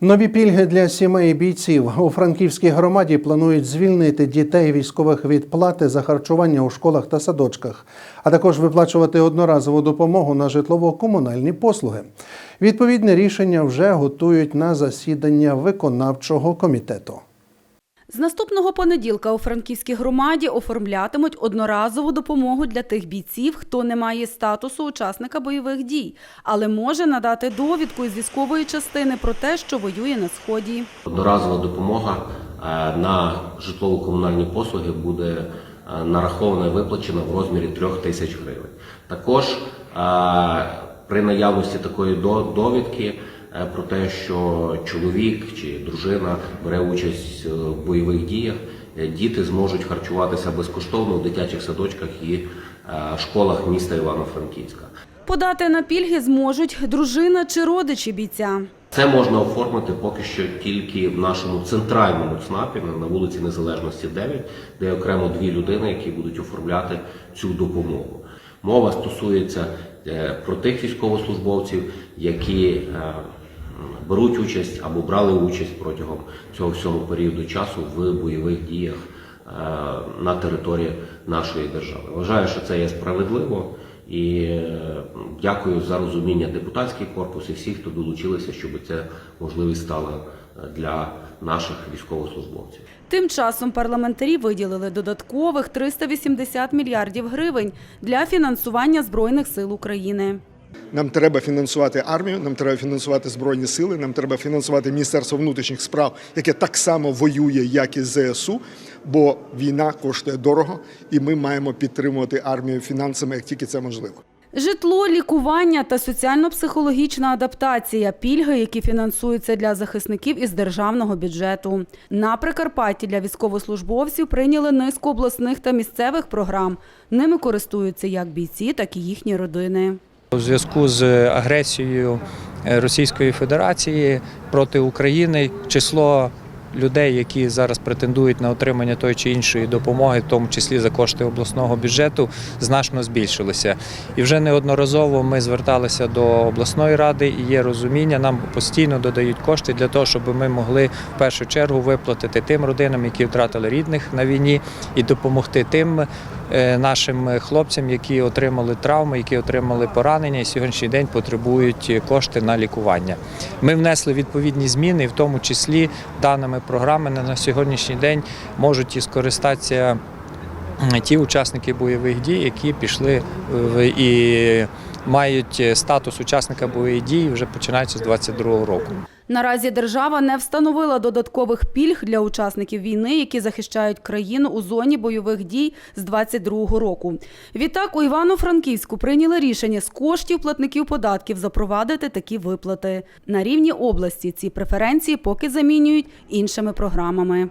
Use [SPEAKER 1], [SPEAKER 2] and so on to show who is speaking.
[SPEAKER 1] Нові пільги для сімей бійців у Франківській громаді планують звільнити дітей військових від плати за харчування у школах та садочках, а також виплачувати одноразову допомогу на житлово-комунальні послуги. Відповідне рішення вже готують на засідання виконавчого комітету.
[SPEAKER 2] З наступного понеділка у Франківській громаді оформлятимуть одноразову допомогу для тих бійців, хто не має статусу учасника бойових дій, але може надати довідку із військової частини про те, що воює на сході.
[SPEAKER 3] Одноразова допомога е, на житлово-комунальні послуги буде е, нарахована і виплачена в розмірі 3 тисяч гривень. Також е, при наявності такої до- довідки про те, що чоловік чи дружина бере участь е, в бойових діях, е, діти зможуть харчуватися безкоштовно у дитячих садочках і е, школах міста Івано-Франківська.
[SPEAKER 2] Подати на пільги зможуть дружина чи родичі бійця.
[SPEAKER 3] Це можна оформити поки що тільки в нашому центральному ЦНАПі на вулиці Незалежності 9, де окремо дві людини, які будуть оформляти цю допомогу. Мова стосується е, про тих військовослужбовців, які е, беруть участь або брали участь протягом цього всього періоду часу в бойових діях е, на території нашої держави. Вважаю, що це є справедливо. І е, дякую за розуміння депутатський корпус і всіх, хто долучилися, щоб ця можливість стала е, для наших військовослужбовців.
[SPEAKER 2] Тим часом парламентарі виділили додаткових 380 мільярдів гривень для фінансування збройних сил України.
[SPEAKER 4] Нам треба фінансувати армію, нам треба фінансувати збройні сили, нам треба фінансувати Міністерство внутрішніх справ, яке так само воює, як і ЗСУ. Бо війна коштує дорого, і ми маємо підтримувати армію фінансами, як тільки це можливо.
[SPEAKER 2] Житло, лікування та соціально-психологічна адаптація пільги, які фінансуються для захисників із державного бюджету. На Прикарпатті для військовослужбовців прийняли низку обласних та місцевих програм. Ними користуються як бійці, так і їхні родини.
[SPEAKER 5] У зв'язку з агресією е, Російської Федерації проти України число людей, які зараз претендують на отримання тої чи іншої допомоги, в тому числі за кошти обласного бюджету, значно збільшилося. І вже неодноразово ми зверталися до обласної ради і є розуміння, нам постійно додають кошти для того, щоб ми могли в першу чергу виплатити тим родинам, які втратили рідних на війні, і допомогти тим е, нашим хлопцям, які отримали травми, які отримали поранення і сьогоднішній день потребують кошти на лікування. Ми внесли відповідні зміни, в тому числі даними програми на сьогоднішній день можуть і скористатися ті учасники бойових дій, які пішли в і мають статус учасника бойових дій вже починаючи з 22 року.
[SPEAKER 2] Наразі держава не встановила додаткових пільг для учасників війни, які захищають країну у зоні бойових дій з 22 року. Відтак у Івано-Франківську прийняли рішення з коштів платників податків запровадити такі виплати. На рівні області ці преференції поки замінюють іншими програмами.